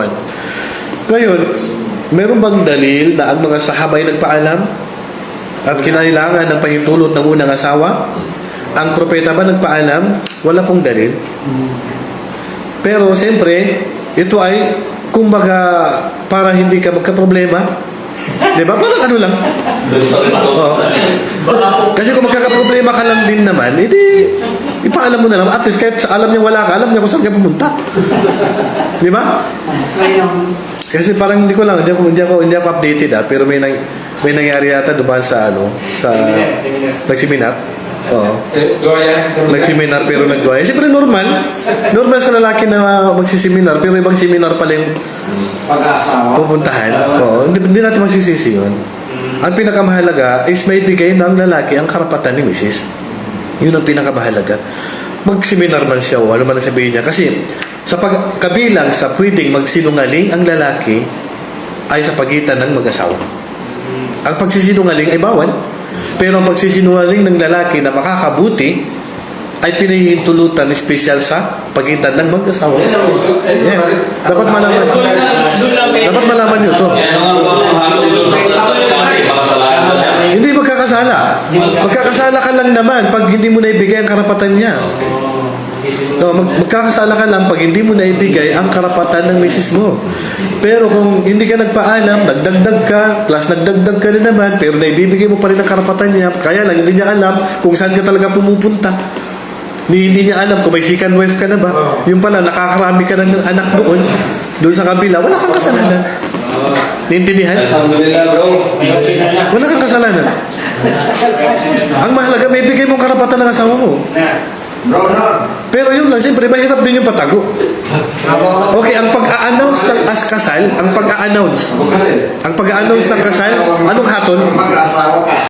katawan. Ngayon, meron bang dalil na ang mga sahabay nagpaalam at kinailangan ng pahintulot ng unang asawa? Ang propeta ba nagpaalam? Wala pong dalil. Pero siyempre, ito ay kumbaga para hindi ka magka-problema. 'Di ba? Parang ano lang. Oo. Kasi kung magkakaproblema ka lang din naman, edi ipaalam mo na lang. At least kahit sa alam niya wala ka, alam niya kung saan ka pumunta. Di ba? So yung Kasi parang hindi ko lang, hindi ako, hindi ako, hindi ako updated ah, pero may, nang, may nangyari yata dumaan sa ano, sa nagseminar. Oo. Nagseminar pero nagduaya. Siyempre normal. Normal sa lalaki na magsiseminar pero ibang seminar pala yung pag-asawa. pupuntahan. Oo, hindi, hindi natin masisisi yun. Ang pinakamahalaga is may bigay ng lalaki ang karapatan ni Mrs. Yun ang pinakamahalaga. Mag-seminar man siya o ano man ang sabihin niya. Kasi sa pagkabilang sa pwedeng magsinungaling ang lalaki ay sa pagitan ng mag-asawa. Ang pagsisinungaling ay bawal. Pero ang pagsisinungaling ng lalaki na makakabuti ay pinahihintulutan espesyal sa pagitan ng mag-asawa. Yes. Dapat malaman. Dapat malaman nyo to. Kaya ano nga po ang hatol doon sa lalaki, makasalanan mo siya. Hindi magkakasala. Ka lang naman pag hindi mo naibigay ang karapatan niya. No, mag magkakasala ka lang pag hindi mo naibigay ang karapatan ng misis mo. Pero kung hindi ka nagpaalam, nagdagdag ka, plus nagdagdag ka rin naman, pero naibibigay mo pa rin ang karapatan niya, kaya lang hindi niya alam kung saan ka talaga pumupunta. Ni, hindi niya alam kung may second wife ka na ba. Yung pala, nakakarami ka ng anak doon, doon sa kabila, wala kang kasalanan. Naintindihan? Alhamdulillah bro. Wala kang kasalanan. Ang mahalaga, may bigay mong karapatan ng asawa mo. Pero yun lang, siyempre, mahirap din yung patago. Okay, ang pag-a-announce ng as kasal, ang pag-a-announce, ang pag-a-announce ng kasal, anong hatol?